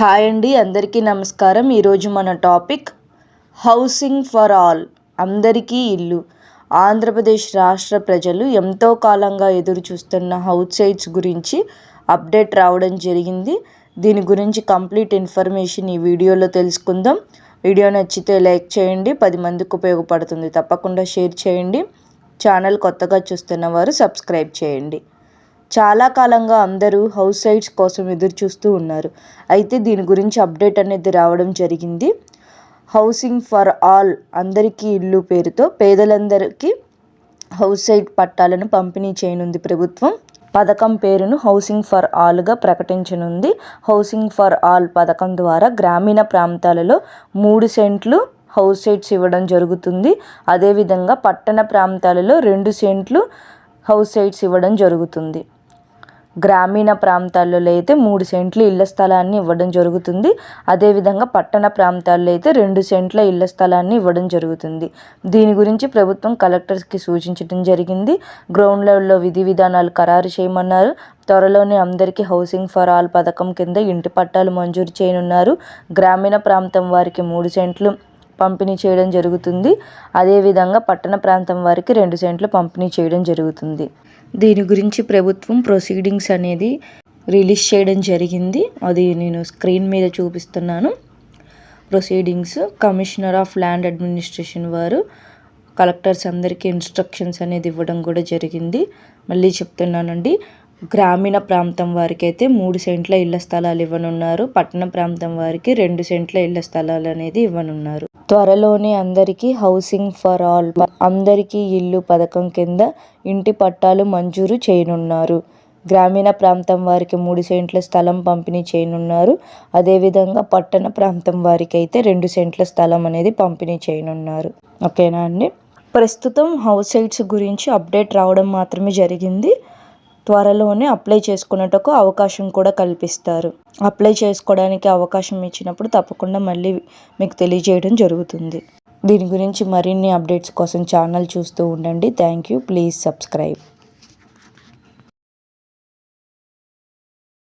Hi అండి అందరికీ నమస్కారం. ఈరోజు మన టాపిక్ హౌసింగ్ ఫర్ ఆల్ అందరికీ ఇల్లు. ఆంధ్రప్రదేశ్ రాష్ట్ర ప్రజలు ఎంతో కాలంగా ఎదురు చూస్తున్న హౌస్ సైట్స్ గురించి అప్డేట్ రావడం జరిగింది. దీని గురించి కంప్లీట్ ఇన్ఫర్మేషన్ ఈ వీడియోలో తెలుసుకుందాం. వీడియో నచ్చితే లైక్ చేయండి పది మందికి ఉపయోగపడుతుంది. తప్పకుండా షేర్ చేయండి. ఛానల్ కొత్తగా చూస్తున్న వారు సబ్స్క్రైబ్ చేయండి. చాలా కాలంగా అందరూ హౌస్ సైట్స్ కోసం ఎదురు చూస్తూ ఉన్నారు. అయితే దీని గురించి అప్డేట్ అనేది రావడం జరిగింది. హౌసింగ్ ఫర్ ఆల్ అందరికీ ఇల్లు పేరుతో పేదలందరికీ హౌస్ సైట్ పట్టాలను పంపిణీ చేయనుంది ప్రభుత్వం. పథకం పేరును హౌసింగ్ ఫర్ ఆల్గా ప్రకటించనుంది. హౌసింగ్ ఫర్ ఆల్ పథకం ద్వారా గ్రామీణ ప్రాంతాలలో మూడు సెంట్లు హౌస్ సైట్స్ ఇవ్వడం జరుగుతుంది. అదేవిధంగా పట్టణ ప్రాంతాలలో రెండు సెంట్లు హౌస్ సైట్స్ ఇవ్వడం జరుగుతుంది. గ్రామీణ ప్రాంతాల్లో అయితే మూడు సెంట్లు ఇళ్ళ స్థలాన్ని ఇవ్వడం జరుగుతుంది. అదేవిధంగా పట్టణ ప్రాంతాల్లో అయితే రెండు సెంట్ల ఇళ్ళ స్థలాన్ని ఇవ్వడం జరుగుతుంది. దీని గురించి ప్రభుత్వం కలెక్టర్స్కి సూచించడం జరిగింది. గ్రౌండ్ లెవెల్లో విధి విధానాలు ఖరారు చేయమన్నారు. త్వరలోనే అందరికీ హౌసింగ్ ఫర్ ఆల్ పథకం కింద ఇంటి పట్టాలు మంజూరు చేయనున్నారు. గ్రామీణ ప్రాంతం వారికి మూడు సెంట్లు పంపిణీ చేయడం జరుగుతుంది. అదేవిధంగా పట్టణ ప్రాంతం వారికి రెండు సెంట్లు పంపిణీ చేయడం జరుగుతుంది. దీని గురించి ప్రభుత్వం ప్రొసీడింగ్స్ అనేది రిలీజ్ చేయడం జరిగింది. అది నేను స్క్రీన్ మీద చూపిస్తున్నాను. Proceedings commissioner of land administration వారు కలెక్టర్స్ అందరికీ ఇన్స్ట్రక్షన్స్ అనేది ఇవ్వడం కూడా జరిగింది. మళ్ళీ చెప్తున్నానండి గ్రామీణ ప్రాంతం వారికి అయితే మూడు సెంట్ల ఇళ్ళ స్థలాలు ఇవ్వనున్నారు. పట్టణ ప్రాంతం వారికి రెండు సెంట్ల ఇళ్ళ స్థలాలు అనేది ఇవ్వనున్నారు. త్వరలోనే అందరికీ హౌసింగ్ ఫర్ ఆల్. అందరికీ ఇల్లు పథకం కింద ఇంటి పట్టాలు మంజూరు చేయనున్నారు. గ్రామీణ ప్రాంతం వారికి మూడు సెంట్ల స్థలం పంపిణీ చేయనున్నారు. అదేవిధంగా పట్టణ ప్రాంతం వారికి అయితే రెండు సెంట్ల స్థలం అనేది పంపిణీ చేయనున్నారు. ఓకేనా అండి? ప్రస్తుతం హౌస్ సైట్స్ గురించి అప్డేట్ రావడం మాత్రమే జరిగింది. త్వరలోనే అప్లై చేసుకునేటకు అవకాశం కూడా కల్పిస్తారు. అప్లై చేసుకోవడానికి అవకాశం ఇచ్చినప్పుడు తప్పకుండా మళ్ళీ మీకు తెలియజేయడం జరుగుతుంది. దీని గురించి మరిన్ని అప్డేట్స్ కోసం ఛానల్ చూస్తూ ఉండండి. Thank you. Please subscribe.